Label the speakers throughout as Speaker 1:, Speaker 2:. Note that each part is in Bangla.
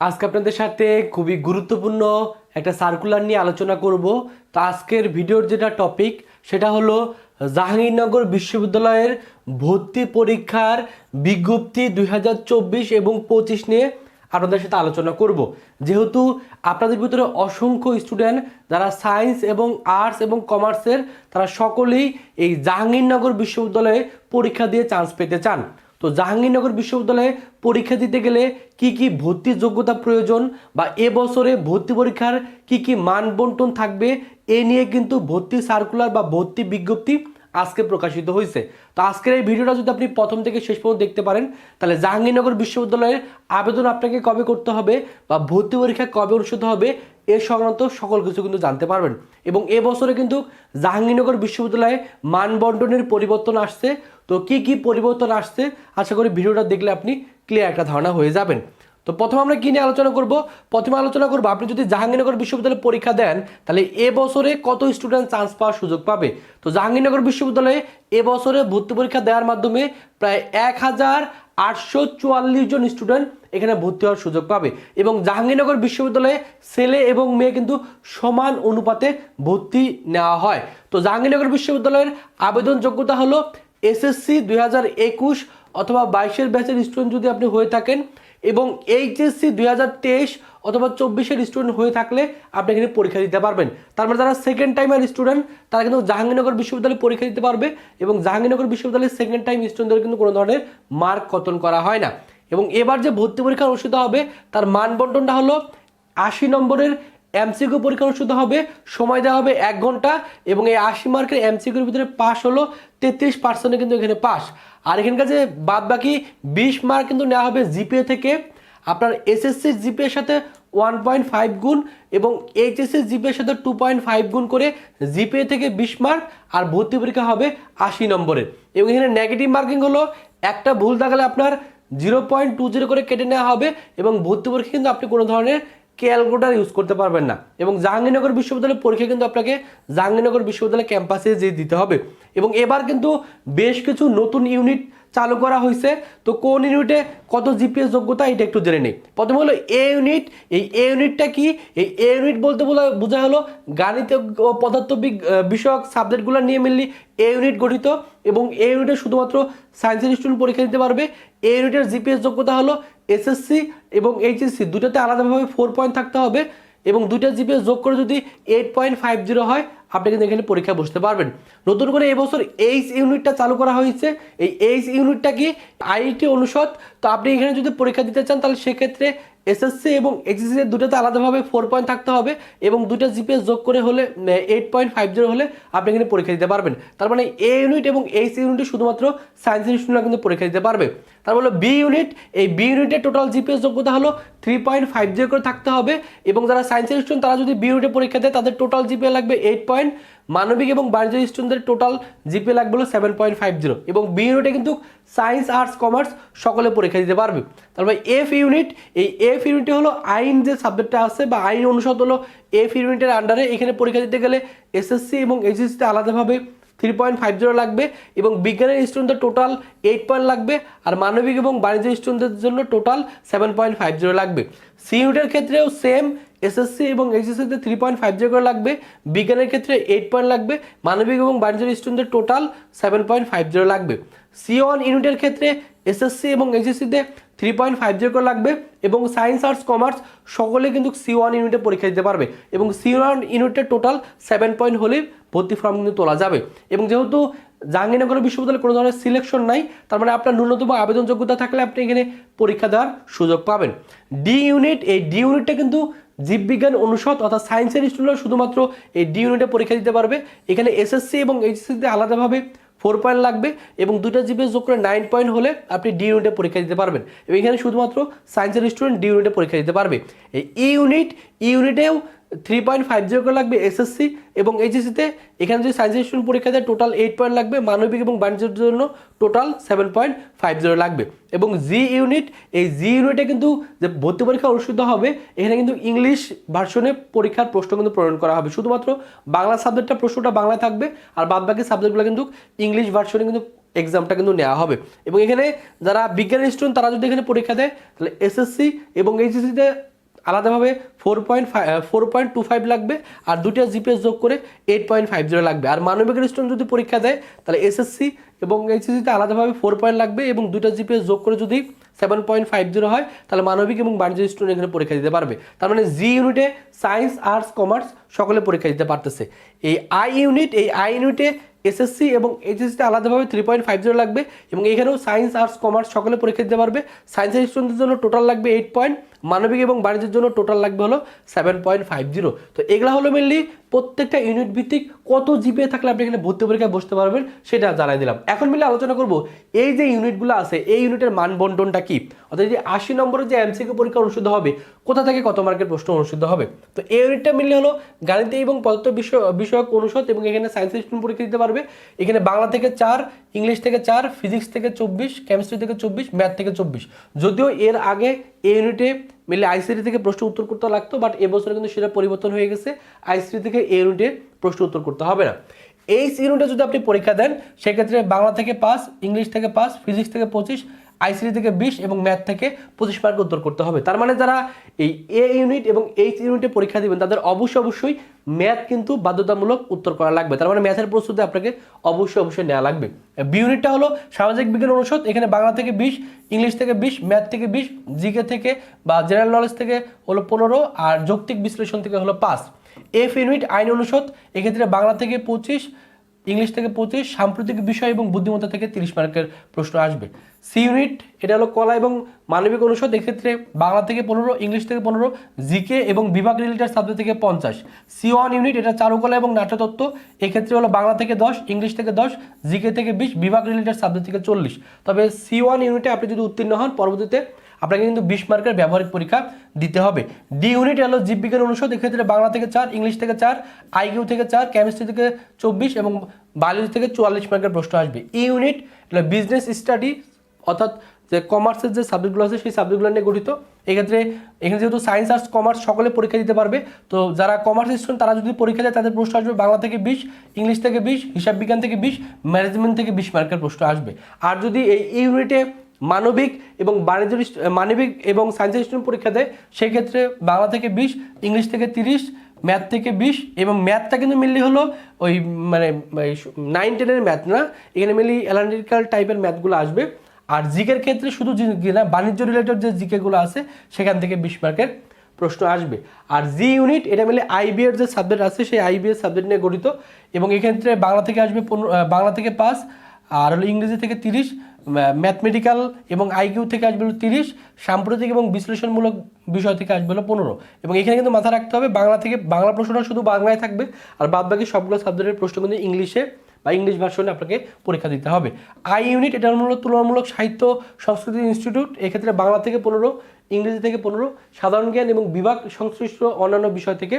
Speaker 1: আজকে আপনাদের সাথে খুবই গুরুত্বপূর্ণ একটা সার্কুলার নিয়ে আলোচনা করব। তো আজকের ভিডিওর যেটা টপিক সেটা হলো জাহাঙ্গীরনগর বিশ্ববিদ্যালয়ের ভর্তি পরীক্ষার বিজ্ঞপ্তি দুই হাজার চব্বিশ এবং পঁচিশ নিয়ে আপনাদের সাথে আলোচনা করব। যেহেতু আপনাদের ভিতরে অসংখ্য স্টুডেন্ট যারা সায়েন্স এবং আর্টস এবং কমার্সের তারা সকলেই এই জাহাঙ্গীরনগর বিশ্ববিদ্যালয়ে পরীক্ষা দিয়ে চান্স পেতে চান। তো জাহাঙ্গীরনগর বিশ্ববিদ্যালয়ে পরীক্ষা দিতে গেলে কি কি ভর্তির যোগ্যতা প্রয়োজন বা এ বছরে ভর্তি পরীক্ষার কি কি মান বন্টন থাকবে, এ নিয়ে কিন্তু ভর্তি সার্কুলার বা ভর্তি বিজ্ঞপ্তি আজকে প্রকাশিত হয়েছে। তো আজকের এই ভিডিওটা যদি আপনি প্রথম থেকে শেষ পর্যন্ত দেখতে পারেন, তাহলে জাহাঙ্গীরনগর বিশ্ববিদ্যালয়ের আবেদন আপনাকে কবে করতে হবে বা ভর্তি পরীক্ষা কবে অনুষ্ঠিত হবে এ সংক্রান্ত সকল কিছু কিন্তু জানতে পারবেন। এবং এ বছরে কিন্তু জাহাঙ্গীরনগর বিশ্ববিদ্যালয়ে মান বন্টনের পরিবর্তন আসছে। তো কি কি পরিবর্তন আসছে? আশা করি ভিডিওটা দেখলে আপনি ক্লিয়ার একটা ধারণা হয়ে যাবেন। তো প্রথমে আমরা কি নিয়ে আলোচনা করব? প্রথমে আলোচনা করব, আপনি যদি জাহাঙ্গীরনগর বিশ্ববিদ্যালয়ে পরীক্ষা দেন, তাহলে এ বছরে কত স্টুডেন্ট চান্স পাওয়ার সুযোগ পাবে? তো জাহাঙ্গীরনগর বিশ্ববিদ্যালয়ে এ বছরে ভর্তি পরীক্ষা দেওয়ার মাধ্যমে প্রায় এক হাজার আটশো চুয়াল্লিশ জন স্টুডেন্ট এখানে ভর্তি হওয়ার সুযোগ পাবে। এবং জাহাঙ্গীরনগর বিশ্ববিদ্যালয়ে ছেলে এবং মেয়ে কিন্তু সমান অনুপাতে ভর্তি নেওয়া হয়। তো জাহাঙ্গীরনগর বিশ্ববিদ্যালয়ের আবেদন যোগ্যতা হলো এসএসসি দুই হাজার একুশ অথবা বাইশের ব্যাচের স্টুডেন্ট যদি আপনি হয়ে থাকেন এবং এইচএসসি দুই হাজার তেইশ অথবা চব্বিশের স্টুডেন্ট হয়ে থাকলে আপনি কিন্তু পরীক্ষা দিতে পারবেন। তার মানে যারা সেকেন্ড টাইমের স্টুডেন্ট তারা কিন্তু জাহাঙ্গীরনগর বিশ্ববিদ্যালয়ে পরীক্ষা দিতে পারবে এবং জাহাঙ্গীরনগর বিশ্ববিদ্যালয়ের সেকেন্ড টাইম স্টুডেন্টদের কিন্তু কোনো ধরনের মার্ক কতন করা হয় না। এবং এবার যে ভর্তি পরীক্ষা অনুষ্ঠিত হবে, তার মান বন্টনটা হলো আশি নম্বরের এমসিকিউ পরীক্ষা অনুষ্ঠিত হবে, সময় দেওয়া হবে এক ঘণ্টা এবং এই আশি মার্কের এমসিকিউর ভিতরে পাস হলো তেত্রিশ পার্সেন্টে কিন্তু এখানে পাস আর এখানকার যে বাদ বাকি বিশ মার্ক কিন্তু নেওয়া হবে জিপিএ থেকে। আপনার এসএসসির জিপিএর সাথে ওয়ান পয়েন্ট ফাইভ গুণ এবং এইচএসসির জিপিএর সাথে টু পয়েন্ট ফাইভ গুণ করে জিপিএ থেকে বিশ মার্ক আর ভর্তি পরীক্ষা হবে আশি নম্বরের এবং এখানে নেগেটিভ মার্কিং হলো, একটা ভুল দেখালে আপনার জিরো পয়েন্ট টু জিরো করে কেটে নেওয়া হবে এবং ভর্তি পরীক্ষা কিন্তু আপনি কোনো ধরনের ক্যালকুলেটার ইউজ করতে পারবেন না। এবং জাহাঙ্গীরনগর বিশ্ববিদ্যালয়ের পরীক্ষা কিন্তু আপনাকে জাহাঙ্গীরনগর বিশ্ববিদ্যালয় ক্যাম্পাসে যে দিতে হবে। এবং এবার কিন্তু বেশ কিছু নতুন ইউনিট চালু করা হয়েছে। তো কোন ইউনিটে কত জিপিএস যোগ্যতা এটা একটু জেনে নেই। প্রথমে হলো এ ইউনিট এই এ ইউনিটটা কি? এই এ ইউনিট বলতে বলা বোঝা হলো গাণিত ও পদার্থ বিষয়ক সাবজেক্টগুলো নিয়ে মেনলি এ ইউনিট গঠিত। এবং এ ইউনিটে শুধুমাত্র সায়েন্সের স্টুডেন্ট পরীক্ষা দিতে পারবে। এ ইউনিটের জিপিএস যোগ্যতা হলো এসএসসি এবং এইচএসসি দুটাতে আলাদাভাবে ফোর পয়েন্ট থাকতে হবে এবং দুইটা জিপিএস যোগ করে যদি এইট পয়েন্ট ফাইভ জিরো হয় আপনি কিন্তু এখানে পরীক্ষা বসতে পারবেন। নতুন করে এবছর এইচ ইউনিটটা চালু করা হয়েছে। এই এইচ ইউনিটটা কি আইআইটি অনুষদ? তো আপনি এখানে যদি পরীক্ষা দিতে চান, তাহলে সেক্ষেত্রে এসএসসি এবং এইচএসসি দুটোতে আলাদাভাবে ফোর পয়েন্ট থাকতে হবে এবং দুটো জিপিএস যোগ করে হলে এইট পয়েন্ট ফাইভ জিরো হলে আপনি এখানে পরীক্ষা দিতে পারবেন। তার মানে এ ইউনিট এবং এইচ ইউনিটে শুধুমাত্র সায়েন্সের স্টুডেন্টরা কিন্তু পরীক্ষা দিতে পারবে। তার হলো বি ইউনিট, এই বি ইউনিটের টোটাল জিপিএস যোগ্যতা হলো থ্রি পয়েন্ট ফাইভ জিরো করে থাকতে হবে এবং যারা সায়েন্সের স্টুডেন্ট তারা যদি বি ইউনিটে পরীক্ষা দেয়, তাদের টোটাল জিপিএ লাগবে এইট পয়েন্ট মানবিক এবং বাণিজ্য স্টুডেন্টদের টোটাল জিপিএ লাগবে হলো সেভেন পয়েন্ট ফাইভ জিরো এবং বি ইউনিটে কিন্তু সায়েন্স আর্টস কমার্স সকলে পরীক্ষা দিতে পারবে। তারপর এফ ইউনিট এই এফ ইউনিটে হলো আইন যে সাবজেক্টটা আছে বা আইন অনুষদ হলো এফ ইউনিটের আন্ডারে এখানে পরীক্ষা দিতে গেলে এসএসসি এবং এইচএসসিতে আলাদাভাবে থ্রি পয়েন্ট ফাইভ জিরো লাগবে এবং বিজ্ঞানের স্টুডেন্টদের টোটাল এইট পয়েন্ট লাগবে আর মানবিক এবং বাণিজ্য স্টুডেন্টদের জন্য total seven point five zero লাগবে। সি ইউনিটের ক্ষেত্রেও সেম এসএসসি এবং এইচএসসিতে থ্রি পয়েন্ট ফাইভ জিরো করে লাগবে, বিজ্ঞানের ক্ষেত্রে এইট পয়েন্ট লাগবে, মানবিক এবং বাণিজ্য স্টুডেন্টদের total seven point five zero লাগবে। সি ওয়ান ইউনিটের ক্ষেত্রে এসএসসি এবং এইচএসসিতে থ্রি পয়েন্ট ফাইভ জিরো করে লাগবে এবং সায়েন্স আর্টস কমার্স সকলে কিন্তু সি ওয়ান ইউনিটে পরীক্ষা দিতে পারবে এবং সি ওয়ান ইউনিটের টোটাল সেভেন পয়েন্ট হলেই ভর্তি ফর্ম কিন্তু তোলা যাবে। এবং যেহেতু জাহাঙ্গীরনগর বিশ্ববিদ্যালয়ে কোনো ধরনের সিলেকশন নাই, তার মানে আপনার ন্যূনতম আবেদন যোগ্যতা থাকলে আপনি এখানে পরীক্ষা দেওয়ার সুযোগ পাবেন। ডি ইউনিট এই ডি ইউনিটটা কিন্তু জীববিজ্ঞান অনুষদ অর্থাৎ সায়েন্সের স্টুডেন্টরা শুধুমাত্র এই ডি ইউনিটে পরীক্ষা দিতে পারবে। এখানে এসএসসি এবং এইচএসসিতে আলাদাভাবে ফোর পয়েন্ট লাগবে এবং দুইটা জিপিএস যোগ করে নাইন পয়েন্ট হলে আপনি ডি ইউনিটে পরীক্ষা দিতে পারবেন। এবং এখানে শুধুমাত্র সায়েন্সের স্টুডেন্ট ডি ইউনিটে পরীক্ষা দিতে পারবে। এই ই ইউনিট ই ইউনিটেও থ্রি পয়েন্ট ফাইভ জিরো করে লাগবে এসএসসি এবং এইচএসসিতে এখানে যদি সায়েন্সের স্টুডেন্ট পরীক্ষা দেয় টোটাল এইট পয়েন্ট লাগবে, মানবিক এবং বাণিজ্যের জন্য total seven point five zero লাগবে। এবং জি ইউনিট এই জি ইউনিটে কিন্তু যে ভর্তি পরীক্ষা অনুষ্ঠিত হবে, এখানে কিন্তু ইংলিশ ভার্সনে পরীক্ষার প্রশ্ন কিন্তু প্রণয়ন করা হবে। শুধুমাত্র বাংলা সাবজেক্টটা প্রশ্নটা বাংলায় থাকবে, আর বাদ বাকি সাবজেক্টগুলো কিন্তু ইংলিশ ভার্সনে কিন্তু এক্সামটা কিন্তু নেওয়া হবে। এবং এখানে যারা বিজ্ঞান স্টুডেন্ট তারা যদি এখানে পরীক্ষা দেয়, তাহলে এসএসসি এবং এইচএসসিতে আলাদাভাবে four point four point two five লাগবে আর দুটো জিপিএস যোগ করে এইট পয়েন্ট ফাইভ জিরো লাগবে। আর মানবিকের স্টুডেন্ট যদি পরীক্ষা দেয়, তাহলে এসএসসি এবং এইচএসসিতে আলাদাভাবে ফোর পয়েন্ট লাগবে এবং দুটো জিপিএস যোগ করে যদি সেভেন পয়েন্ট ফাইভ জিরো হয়, তাহলে মানবিক এবং বাণিজ্য স্টুডেন্ট এখানে পরীক্ষা দিতে পারবে। তার মানে জি ইউনিটে সায়েন্স আর্টস কমার্স সকলে পরীক্ষা দিতে পারতেছে। এই আই ইউনিট এই আই ইউনিটে এসএসসি এবং এইচএসসিতে আলাদাভাবে থ্রি পয়েন্ট ফাইভ জিরো লাগবে এবং এখানেও সায়েন্স আর্টস কমার্স সকলে পরীক্ষা দিতে পারবে। সায়েন্সের স্টুডেন্টদের জন্য টোটাল লাগবে এইট পয়েন্ট মানবিক এবং বাণিজ্যের জন্য টোটাল লাগবে হলো সেভেন পয়েন্ট ফাইভ জিরো তো এগুলো হলো মেনলি প্রত্যেকটা ইউনিট ভিত্তিক কত জিপিএ থাকলে আপনি এখানে ভর্তি পরীক্ষায় বসতে পারবেন, সেটা জানাই দিলাম। এখন মিলে আলোচনা করব এই যে ইউনিটগুলো আছে, এই ইউনিটের মান বন্টনটা কি? অর্থাৎ যে আশি নম্বরের যে এমসিকিউ পরীক্ষা অনুষ্ঠিত হবে, কোথা থেকে কত মার্কের প্রশ্ন অনুষ্ঠিত হবে? তো এই ইউনিটটা মিললে হলো গাণিত এবং পদার্থ বিষয়, বিষয়ক অনুষদ এবং এখানে সায়েন্স স্টুডেন্ট পরীক্ষা দিতে পারবে। এখানে বাংলা থেকে চার, ইংলিশ থেকে চার ফিজিক্স থেকে চব্বিশ কেমিস্ট্রি থেকে চব্বিশ ম্যাথ থেকে চব্বিশ। যদিও এর আগে এই ইউনিটে মিলে আইসিটি থেকে প্রশ্ন উত্তর করতে লাগতো বাট এবছরে কিন্তু সেটা পরিবর্তন হয়ে গেছে। আইসিটি থেকে এই ইউনিটে প্রশ্ন উত্তর করতে হবে না। এই ইউনিটে যদি আপনি পরীক্ষা দেন, সেক্ষেত্রে বাংলা থেকে পাস ইংলিশ থেকে পাস ফিজিক্স থেকে পঁচিশ আইসিটি থেকে বিশ এবং ম্যাথ থেকে পঁচিশ মার্ক উত্তর করতে হবে। তার মানে যারা এই এ ইউনিট এবং এইচ ইউনিটে পরীক্ষা দিবেন, তাদের অবশ্যই অবশ্যই ম্যাথ কিন্তু বাধ্যতামূলক উত্তর করা লাগবে। তার মানে ম্যাথের প্রস্তুতি আপনাকে অবশ্যই অবশ্যই নেওয়া লাগবে। বি ইউনিটটা হলো সামাজিক বিজ্ঞান অনুষদ, এখানে বাংলা থেকে বিশ, ইংলিশ থেকে বিশ, ম্যাথ থেকে বিশ জিকে থেকে বা জেনারেল নলেজ থেকে হলো পনেরো আর যৌক্তিক বিশ্লেষণ থেকে হলো পাঁচ। এফ ইউনিট আইন অনুষদ, এক্ষেত্রে বাংলা থেকে পঁচিশ ইংলিশ থেকে পঁচিশ, সাম্প্রতিক বিষয় এবং বুদ্ধিমত্তা থেকে তিরিশ মার্কের প্রশ্ন আসবে। সি ইউনিট, এটা হলো কলা এবং মানবিক অনুষদ, এক্ষেত্রে বাংলা থেকে পনেরো, ইংলিশ থেকে পনেরো, জিকে এবং বিভাগ রিলেটেড সাবজেক্ট থেকে পঞ্চাশ। সি ওয়ান ইউনিট, এটা চারুকলা এবং নাট্যতত্ত্ব, এক্ষেত্রে হলো বাংলা থেকে দশ, ইংলিশ থেকে দশ, জিকে থেকে বিশ, বিভাগ রিলেটেড সাবজেক্ট থেকে চল্লিশ। তবে সি ওয়ান ইউনিটে আপনি যদি উত্তীর্ণ হন, পরবর্তীতে আপনাকে কিন্তু বিশ মার্কের ব্যবহারিক পরীক্ষা দিতে হবে। ডি ইউনিট হলো জীববিজ্ঞান অনুষদ, এক্ষেত্রে বাংলা থেকে চার, ইংলিশ থেকে চার আইকিউ থেকে চার কেমিস্ট্রি থেকে চব্বিশ এবং বায়োলজি থেকে চুয়াল্লিশ মার্কের প্রশ্ন আসবে। ই ইউনিট হলো বিজনেস স্টাডি অর্থাৎ যে কমার্সের যে সাবজেক্টগুলো আছে, সেই সাবজেক্টগুলো নিয়ে গঠিত। এক্ষেত্রে এখানে যেহেতু সায়েন্স আর্টস কমার্স সকলে পরীক্ষা দিতে পারবে, তো যারা কমার্স স্টুডেন্ট তারা যদি পরীক্ষা দেয়, তাদের প্রশ্ন আসবে বাংলা থেকে বিশ, ইংলিশ থেকে বিশ, হিসাব বিজ্ঞান থেকে বিশ ম্যানেজমেন্ট থেকে বিশ মার্কের প্রশ্ন আসবে। আর যদি এই ইউনিটে মানবিক এবং বাণিজ্য মানবিক এবং সায়েন্সের স্টুডেন্ট পরীক্ষা দেয়। সেক্ষেত্রে বাংলা থেকে বিশ, ইংলিশ থেকে তিরিশ ম্যাথ থেকে বিশ এবং ম্যাথটা কিন্তু মেনলি হলো ওই মানে নাইন টেনের ম্যাথ না। এখানে মেনলি অ্যানালিটিক্যাল টাইপের ম্যাথগুলো আসবে। আর জিকের ক্ষেত্রে শুধু না, বাণিজ্য রিলেটেড যে জিকেগুলো আছে, সেখান থেকে বিশ মার্কের প্রশ্ন আসবে। আর জি ইউনিট এটা মিলে আইবি এর যে সাবজেক্ট আছে, সেই আইবি এর সাবজেক্ট নিয়ে গঠিত। এবং এক্ষেত্রে বাংলা থেকে আসবে বাংলা থেকে পাস আর হলো ইংরেজি থেকে তিরিশ ম্যাথমেটিক্যাল এবং আইকিউ থেকে আসবে হলো তিরিশ, সাম্প্রতিক এবং বিশ্লেষণমূলক বিষয় থেকে আসবে হলো পনেরো। এবং এখানে কিন্তু মাথা রাখতে হবে, বাংলা থেকে, বাংলা প্রশ্নটা শুধু বাংলায় থাকবে, আর বাদ বাকি সবগুলো সাবজেক্টের প্রশ্ন কিন্তু ইংলিশে বা ইংলিশ ভার্সনে আপনাকে পরীক্ষা দিতে হবে। আই ইউনিট এটা হলো তুলনামূলক সাহিত্য সংস্কৃতি ইনস্টিটিউট এক্ষেত্রে বাংলা থেকে পনেরো, ইংরেজি থেকে পনেরো, সাধারণ জ্ঞান এবং বিভাগ সংশ্লিষ্ট অন্যান্য বিষয় থেকে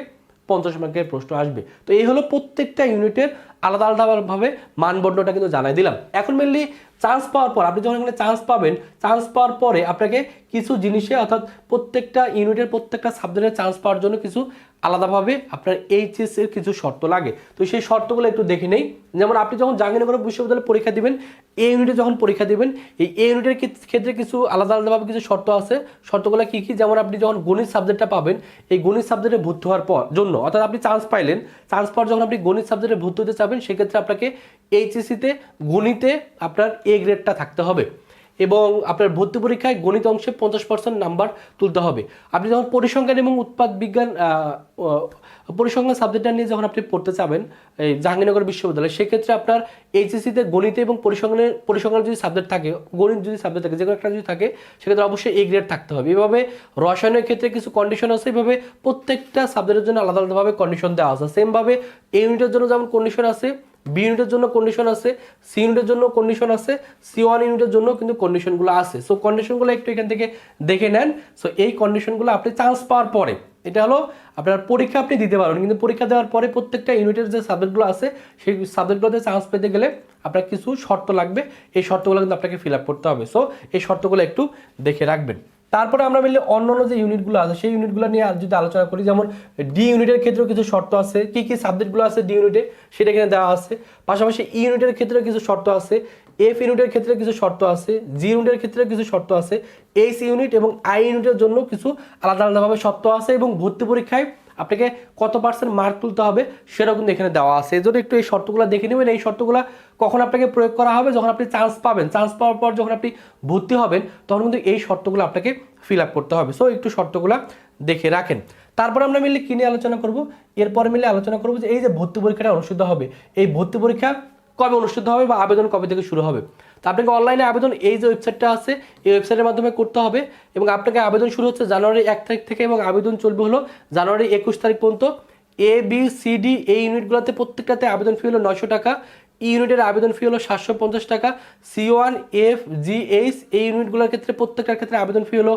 Speaker 1: পঞ্চাশ মার্কের প্রশ্ন আসবে। তো এই হলো প্রত্যেকটা ইউনিটের আলাদা আলাদাভাবে মানদণ্ডটা কিন্তু জানাই দিলাম। এখন মেনলি চান্স পাওয়ার পর, আপনি যখন এখানে চান্স পাবেন চান্স পাওয়ার পরে আপনাকে কিছু জিনিসে অর্থাৎ প্রত্যেকটা ইউনিটের প্রত্যেকটা সাবজেক্টের চান্স পাওয়ার জন্য কিছু আলাদাভাবে আপনার এইচএস এর কিছু শর্ত লাগে। তো সেই শর্তগুলো একটু দেখে নেই। যেমন আপনি যখন জাহাঙ্গীরনগর বিশ্ববিদ্যালয়ে পরীক্ষা দিবেন এই ইউনিটে যখন পরীক্ষা দিবেন, এই এ ইউনিটের ক্ষেত- ক্ষেত্রে কিছু আলাদা আলাদাভাবে কিছু শর্ত আছে। শর্তগুলো কী কী? যেমন আপনি যখন গণিত সাবজেক্টটা পাবেন, এই গণিত সাবজেক্টে ভর্তি হওয়ার পর জন্য। অর্থাৎ আপনি চান্স পাইলেন। চান্স পাওয়ার যখন আপনি গণিত সাবজেক্টে ভর্তি হতে চাবেন, সেক্ষেত্রে আপনাকে এইচএসিতে গণিতে আপনার এ গ্রেডটা থাকতে হবে। এবং আপনার ভর্তি পরীক্ষায় গণিত অংশে পঞ্চাশ পার্সেন্ট নাম্বার তুলতে হবে। আপনি যখন পরিসংখ্যান এবং উৎপাদ বিজ্ঞান পরিসংখ্যান সাবজেক্টটা নিয়ে যখন আপনি পড়তে চাবেন এই জাহাঙ্গীরনগর বিশ্ববিদ্যালয়ে, সেক্ষেত্রে আপনার এইচএসিতে গণিতে এবং পরিসংখ্যানের পরিসংখ্যান যদি সাবজেক্ট থাকে, গণিত যদি সাবজেক্ট থাকে যে কোনো একটা যদি থাকে, সেক্ষেত্রে অবশ্যই এ গ্রেড থাকতে হবে। এভাবে রসায়নের ক্ষেত্রে কিছু কন্ডিশন আছে, এভাবে প্রত্যেকটা সাবজেক্টের জন্য আলাদা আলাদাভাবে কন্ডিশন দেওয়া আছে। সেমভাবে এই ইউনিটের জন্য যেমন কন্ডিশন আছে বি ইউনিটের জন্য কন্ডিশন আছে সি ইউনিটের জন্য কন্ডিশন আছে সি ওয়ান ইউনিটের জন্য কিন্তু কন্ডিশনগুলো আছে। সো কন্ডিশনগুলো একটু এখান থেকে দেখে নেন। সো এই কন্ডিশনগুলো আপনি চান্স পাওয়ার পরে, এটা হলো আপনার পরীক্ষা আপনি দিতে পারবেন, কিন্তু পরীক্ষা দেওয়ার পরে প্রত্যেকটা ইউনিটের যে সাবজেক্টগুলো আছে, সেই সাবজেক্টগুলোতে চান্স পেতে গেলে আপনার কিছু শর্ত লাগবে। এই শর্তগুলো কিন্তু আপনাকে ফিল আপ করতে হবে। সো এই শর্তগুলো একটু দেখে রাখবেন। তারপরে আমরা মিললে অন্য অন্য যে ইউনিটগুলো আছে, সেই ইউনিটগুলো নিয়ে আর যদি আলোচনা করি, যেমন ডি ইউনিটের ক্ষেত্রেও কিছু শর্ত আছে। কি কি সাবজেক্টগুলো আছে ডি ইউনিটে সেটা এখানে দেওয়া আছে। পাশাপাশি ই ইউনিটের ক্ষেত্রেও কিছু শর্ত আছে। এফ ইউনিটের ক্ষেত্রে কিছু শর্ত আছে। জি ইউনিটের ক্ষেত্রে কিছু শর্ত আছে। এইচ ইউনিট এবং আই ইউনিটের জন্য কিছু আলাদা আলাদাভাবে শর্ত আছে এবং ভর্তি পরীক্ষায় আপনাকে কত পার্সেন্ট মার্ক তুলতে হবে সেটাও কিন্তু এখানে দেওয়া আছে। এই একটু এই শর্তগুলো দেখে নেবেন। এই শর্তগুলো কখন আপনাকে প্রয়োগ করা হবে? যখন আপনি চান্স পাবেন। চান্স পাওয়ার পর যখন আপনি ভর্তি হবেন, তখন কিন্তু এই শর্তগুলো আপনাকে ফিল আপ করতে হবে। সো একটু শর্তগুলো দেখে রাখেন। তারপর আমরা মিলে কি নিয়ে আলোচনা করব? এরপর মিলে আলোচনা করব যে এই যে ভর্তি পরীক্ষাটা অনুষ্ঠিত হবে। এই ভর্তি পরীক্ষা কবে অনুষ্ঠিত হবে বা আবেদন কবে থেকে শুরু হবে? তো আপনাকে অনলাইনে আবেদন, এই যে ওয়েবসাইটটা আছে, এই ওয়েবসাইটের মাধ্যমে করতে হবে এবং আপনাকে আবেদন শুরু হচ্ছে জানুয়ারি এক তারিখ থেকে এবং আবেদন চলবে হলো জানুয়ারি একুশ তারিখ পর্যন্ত। এ বি সি ডি এই ইউনিটগুলোতে প্রত্যেকটাতে আবেদন ফি হলো নশো টাকা। ই ইউনিটের আবেদন ফি হলো সাতশো পঞ্চাশ টাকা। C one F G H এই ইউনিটগুলোর ক্ষেত্রে প্রত্যেকটার ক্ষেত্রে আবেদন ফি হলো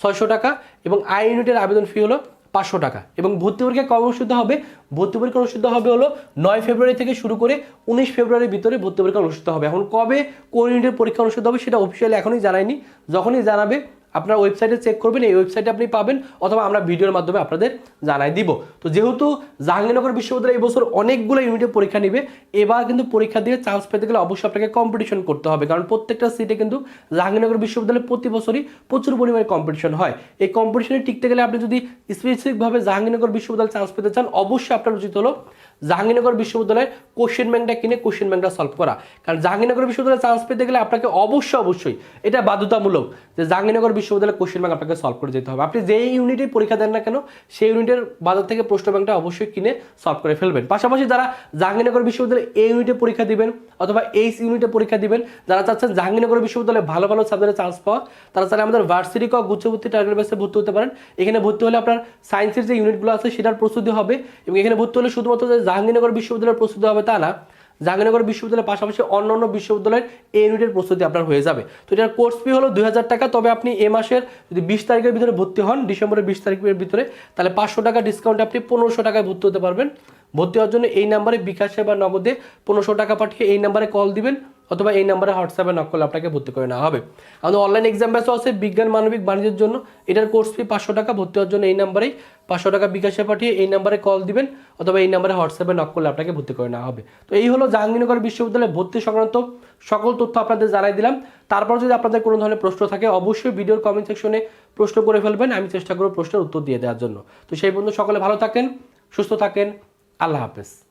Speaker 1: ছয়শো টাকা এবং আই ইউনিটের আবেদন ফি হলো পাঁচশো টাকা। এবং ভর্তি পরীক্ষা কবে অনুষ্ঠিত হবে? ভর্তি পরীক্ষা অনুষ্ঠিত হবে হলো নয় ফেব্রুয়ারি থেকে শুরু করে উনিশ ফেব্রুয়ারির ভিতরে ভর্তি পরীক্ষা অনুষ্ঠিত হবে। এখন কবে কোন ইউনিটের পরীক্ষা অনুষ্ঠিত হবে সেটা অফিসিয়ালি এখনই জানায়নি। যখনই জানাবে আপনার ওয়েবসাইটে চেক করবেন, এই ওয়েবসাইটে আপনি পাবেন, অথবা আমরা ভিডিওর মাধ্যমে আপনাদের জানাই দিব। তো যেহেতু জাহাঙ্গীরনগর বিশ্ববিদ্যালয় এই বছর অনেকগুলো ইউনিটে পরীক্ষা নেবে, এবার কিন্তু পরীক্ষা দিয়ে চান্স পেতে গেলে অবশ্যই আপনাকে কম্পিটিশন করতে হবে, কারণ প্রত্যেকটা সিটে কিন্তু জাহাঙ্গীরনগর বিশ্ববিদ্যালয়ে প্রতি বছরই প্রচুর পরিমাণে কম্পিটিশন হয়। এই কম্পিটিশনে টিকতে গেলে আপনি যদি স্পেসিফিকভাবে জাহাঙ্গীরনগর বিশ্ববিদ্যালয়ে চান্স পেতে চান, অবশ্যই আপনার উচিত হলো জাহাঙ্গীরনগর বিশ্ববিদ্যালয়ের কোশ্চেন ব্যাংকটা কিনে কোশ্চেন ব্যাংকটা সলভ করা। কারণ জাহাঙ্গীরনগর বিশ্ববিদ্যালয়ে চান্স পেতে গেলে আপনাকে অবশ্যই অবশ্যই এটা বাধ্যতামূলক যে জাহাঙ্গীরনগর বিশ্ববিদ্যালয়ের কোশ্চেন ব্যাংক আপনাকে সলভ করে যেতে হবে। আপনি যেই ইউনিটে পরীক্ষা দেন না কেন, সেই ইউনিটের বাজার থেকে প্রশ্ন ব্যাংকটা অবশ্যই কিনে সলভ করে ফেলবেন। পাশাপাশি যারা জাহাঙ্গীরনগর বিশ্ববিদ্যালয়ে এই ইউনিটে পরীক্ষা দিবেন অথবা এইচ ইউনিটে পরীক্ষা দিবেন, যারা চাচ্ছেন জাহাঙ্গীরনগর বিশ্ববিদ্যালয়ে ভালো ভালো সাবজেক্টে চান্স পাওয়া তারা চাইলে আমাদের ভার্সিটি ক গুচ্ছভর্তি টার্গেট বেসে ভর্তি হতে পারেন। এখানে ভর্তি হলে আপনার সায়েন্সের যে ইউনিটগুলো আছে, সেটার প্রস্তুতি হবে এবং এখানে ভর্তি হলে শুধুমাত্র জাহাঙ্গীরনগর বিশ্ববিদ্যালয়ের প্রস্তুতি হবে তা না। জাহাঙ্গীরনগর বিশ্ববিদ্যালয়ের পাশাপাশি অন্য অন্য বিশ্ববিদ্যালয়ের এই ইউনিটের প্রস্তুতি আপনার হয়ে যাবে। তো এটার কোর্স ফি হলো দুই হাজার টাকা, তবে আপনি এ মাসের যদি বিশ তারিখের ভিতরে ভর্তি হন, ডিসেম্বরের বিশ তারিখের ভিতরে, তাহলে পাঁচশো টাকা ডিসকাউন্টে আপনি পনেরোশো টাকায় ভর্তি হতে পারবেন। ভর্তি হওয়ার জন্য এই নাম্বারে বিকাশে বা নগদে পনেরোশো টাকা পাঠিয়ে এই নাম্বারে কল দিবেন। অথবা এই নাম্বারে হোয়াটসঅ্যাপে নক করলে আপনাকে ভর্তি করে নেওয়া হবে। আমাদের অনলাইন এক্সাম ব্যাচও আছে, বিজ্ঞান, মানবিক, বাণিজ্যের জন্য। এটার কোর্স ফি পাঁচশো টাকা, ভর্তি হওয়ার জন্য এই নাম্বারেই পাঁচশো টাকা বিকাশে পাঠিয়ে এই নাম্বারে কল দিবেন, অথবা এই নাম্বারে হোয়াটসঅ্যাপে নক করলে আপনাকে ভর্তি করে নেওয়া হবে। তো এই হলো জাহাঙ্গীরনগর বিশ্ববিদ্যালয়ে ভর্তি সংক্রান্ত সকল তথ্য আপনাদের জানাই দিলাম। তারপর যদি আপনাদের কোনো ধরনের প্রশ্ন থাকে, অবশ্যই ভিডিওর কমেন্ট সেকশনে প্রশ্ন করে ফেলবেন। আমি চেষ্টা করব প্রশ্নের উত্তর দিয়ে দেওয়ার জন্য। তো সেই বন্ধু সকলে ভালো থাকেন, সুস্থ থাকেন। আল্লাহ হাফেজ।